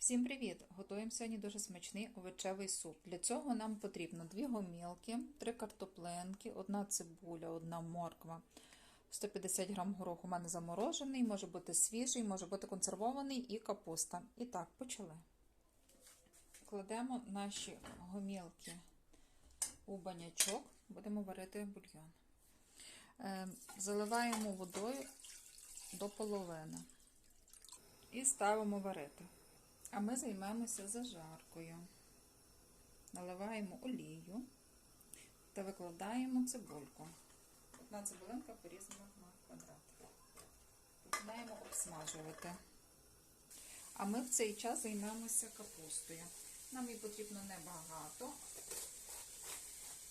Всім привіт! Готуємо сьогодні дуже смачний овочевий суп. Для цього нам потрібно 2 гомілки, 3 картоплинки, 1 цибуля, 1 морква, 150 г гороху у мене заморожений, може бути свіжий, може бути консервований і капуста. І так, почали. Кладемо наші гомілки у банячок, будемо варити бульйон. Е, Заливаємо водою до половини і ставимо варити. А ми займемося зажаркою. Наливаємо олію та викладаємо цибульку. Одна цибулинка порізана на квадратик. Починаємо обсмажувати. А ми в цей час займемося капустою. Нам її потрібно небагато.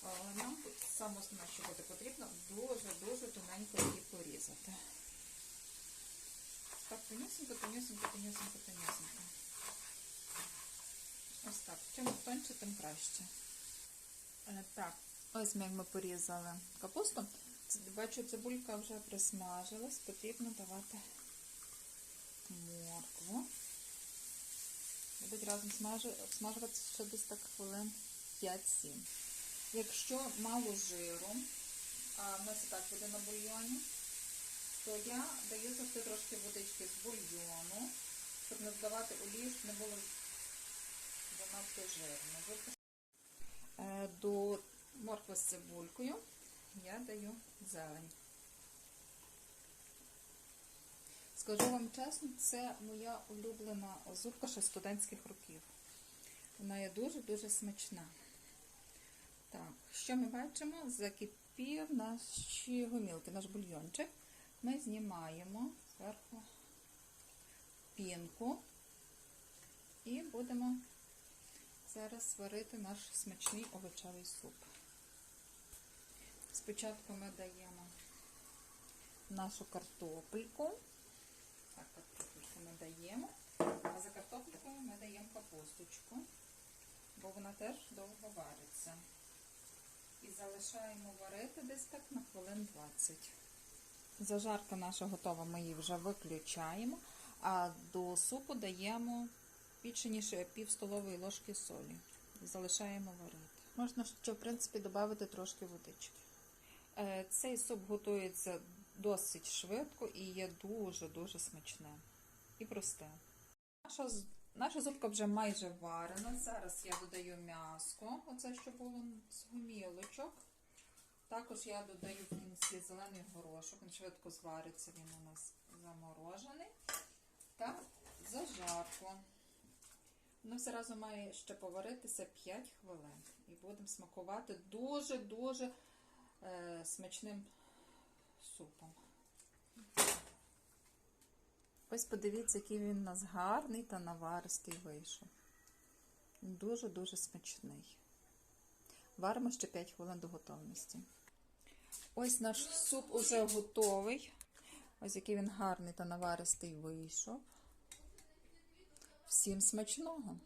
Але нам саме основне, що буде потрібно, дуже-дуже тоненько її порізати. Так, тонюсенько, тонюсенько, тонюсенько, тонюсенько. Ось так. Чим тоньше, тим краще. Е, Так, ось ми як ми порізали капусту. Бачу, цибулька вже присмажилась, потрібно давати моркву. Будуть разом обсмажуватися ще десь так хвилин 5-7. Якщо мало жиру, а в нас і так буде на бульйоні, то я даю завжди трошки водички з бульйону, щоб не додавати олію, щоб не було занадто жирно. Е, До моркви з цибулькою я даю зелень. Скажу вам чесно, це моя улюблена зубка ще студентських років. Вона є дуже-дуже смачна. Так, що ми бачимо? Закипів наші гомілки, наш бульйончик. Ми знімаємо зверху пінку і будемо зараз сварити наш смачний овочевий суп. Спочатку ми даємо нашу картопельку. Так, картопельку ми даємо. А за картопелькою ми даємо капусточку, бо вона теж довго вариться. І залишаємо варити десь так на хвилин 20. Зажарка наша готова, ми її вже виключаємо, а до супу даємо більше ніж пів столової ложки солі. Залишаємо варити. Можна ще, в принципі, додати трошки водички. Е, Цей суп готується досить швидко і є дуже-дуже смачне і просте. Наша, наша зубка вже майже варена. Зараз я додаю м'яско, оце що було з гомілочок. Також я додаю в кінці зелений горошок, він швидко звариться, він у нас заморожений. Та зажарку. Воно все разом має ще поваритися 5 хвилин. І будемо смакувати дуже-дуже е, смачним супом. Ось подивіться, який він у нас гарний та наваристий вийшов. Дуже-дуже смачний. Варимо ще 5 хвилин до готовності. Ось наш суп уже готовий. Ось який він гарний та наваристий вийшов. Всім смачного!